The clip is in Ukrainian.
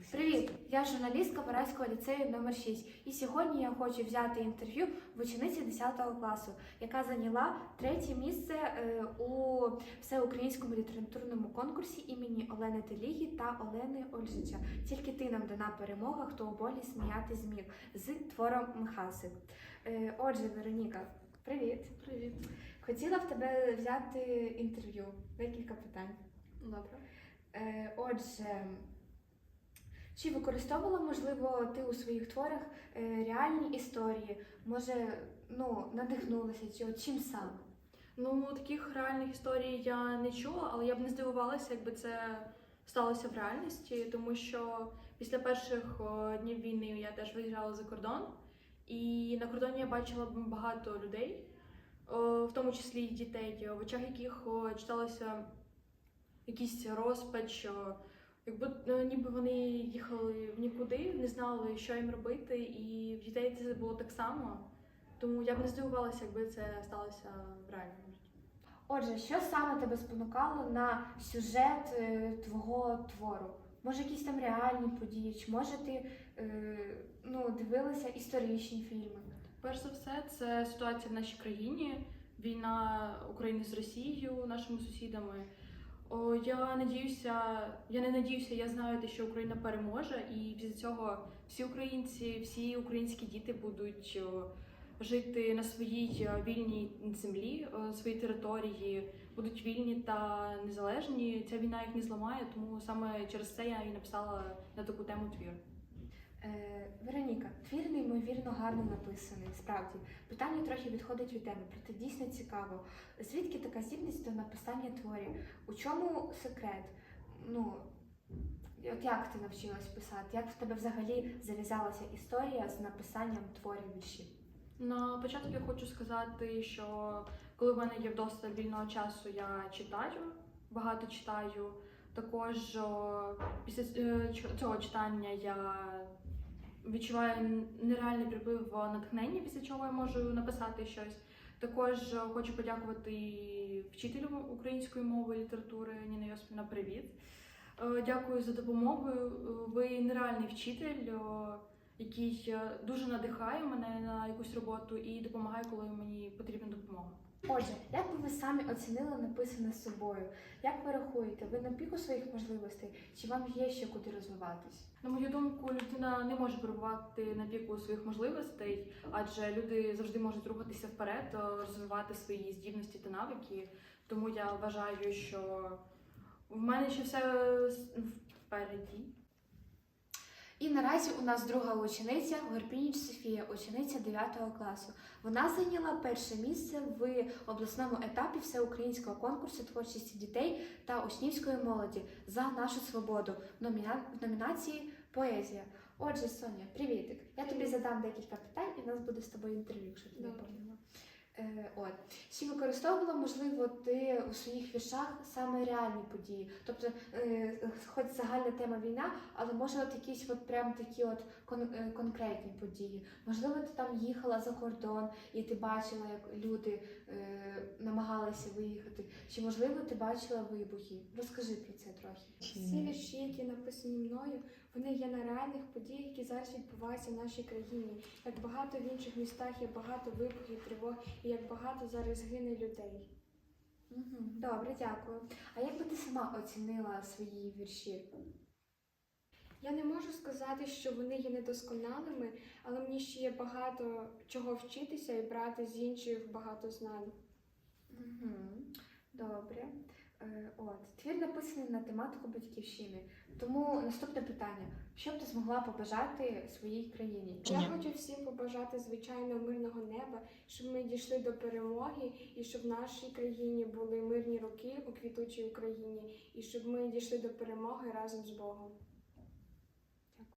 Привіт! Я журналістка Параського ліцею номер 6 І сьогодні я хочу взяти інтерв'ю в учениці 10 класу, яка зайняла третє місце е, у всеукраїнському літературному конкурсі імені Олени Телігі та Олени Ольжича. Тільки ти нам дана перемога, хто у болі сміяти зміг з твором Михаси. Е, Отже, Вероніка, привіт! Привіт. Хотіла в тебе взяти інтерв'ю. Декілька питань. Добре. Е, Отже, чи використовувала, можливо, ти у своїх творах е, реальні історії? Може, ну, надихнулася, чи чим саме? Ну, таких реальних історій я не чула, але я б не здивувалася, якби це сталося в реальності, тому що після перших днів війни я теж виїжджала за кордон, і на кордоні я бачила багато людей, в тому числі і дітей, в очах яких читалося якийсь розпач, якби е, ніби вони їхали в нікуди, не знали, що їм робити, і в дітей це було так само. Тому я б не здивувалася, якби це сталося в реальному житті. Отже, що саме тебе спонукало на сюжет е, твого твору? Може, якісь там реальні події, чи може ти е, ну, дивилася історичні фільми? Перш за все, це ситуація в нашій країні, війна України з Росією, нашими сусідами. О, я надіюся, я не надіюся, я знаю те, що Україна переможе, і після цього всі українці, всі українські діти будуть жити на своїй вільній землі, своїй території, будуть вільні та незалежні. Ця війна їх не зламає, тому саме через це я і написала на таку тему твір. Е, Вероніка, твір неймовірно гарно написаний, справді. Питання трохи відходить від теми, проте дійсно цікаво. Звідки така здібність до написання творів? У чому секрет? Ну, от як ти навчилась писати? Як в тебе взагалі зав'язалася історія з написанням творів віршів? На початку я хочу сказати, що коли в мене є вдосталь вільного часу, я читаю, багато читаю. Також після е, цього читання я відчуваю нереальний приплив натхнення, після чого я можу написати щось. Також хочу подякувати вчителю української мови і літератури Ніна Йосипівна, привіт. Дякую за допомогу. Ви нереальний вчитель. який е, дуже надихає мене на якусь роботу і допомагає, коли мені потрібна допомога. Отже, як би ви самі оцінили написане собою? Як ви рахуєте, ви на піку своїх можливостей, чи вам є ще куди розвиватись? На мою думку, людина не може перебувати на піку своїх можливостей, адже люди завжди можуть рухатися вперед, е, розвивати свої здібності та навики. Тому я вважаю, що в мене ще все впереді. І наразі у нас друга учениця Горпініч Софія, учениця 9 класу. Вона зайняла перше місце в обласному етапі всеукраїнського конкурсу творчості дітей та учнівської молоді за нашу свободу в номіна- в номінації Поезія. Отже, Соня, привітик. Я тобі задам декілька питань, і в нас буде з тобою інтерв'ю, якщо ти не поняла. Е, от. Чи використовувала, можливо, ти у своїх віршах саме реальні події? Тобто, е, хоч загальна тема війна, але може от якісь от прям такі от кон- е, конкретні події. Можливо, ти там їхала за кордон і ти бачила, як люди е, намагалися виїхати. Чи можливо ти бачила вибухи? Розкажи про це трохи. Всі вірші, які написані мною, вони є на реальних подіях, які зараз відбуваються в нашій країні. Як багато в інших містах є багато вибухів, тривог, і як багато зараз гине людей. Угу, добре, дякую. А як би ти сама оцінила свої вірші? Я не можу сказати, що вони є недосконалими, але мені ще є багато чого вчитися і брати з інших багато знань. Угу. Добре. Е, От, твір написаний на тематику батьківщини. Тому наступне питання: що б ти змогла побажати своїй країні? Я хочу всім побажати звичайно мирного неба, щоб ми дійшли до перемоги, і щоб в нашій країні були мирні роки у квітучій Україні, і щоб ми дійшли до перемоги разом з Богом.